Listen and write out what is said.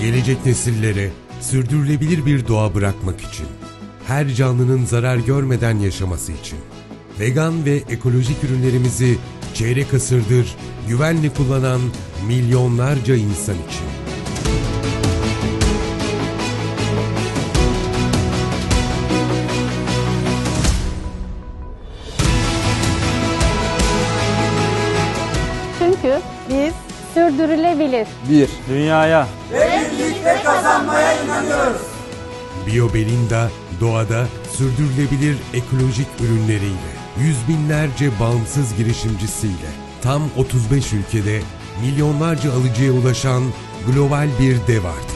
gelecek nesillere sürdürülebilir bir doğa bırakmak için, her canlının zarar görmeden yaşaması için, vegan ve ekolojik ürünlerimizi çeyrek asırdır güvenli kullanan milyonlarca insan için. Çünkü biz sürdürülebilir, Bir. Dünyaya BioBelinda doğada sürdürülebilir ekolojik ürünleriyle, yüz binlerce bağımsız girişimcisiyle, tam 35 ülkede milyonlarca alıcıya ulaşan global bir dev artık.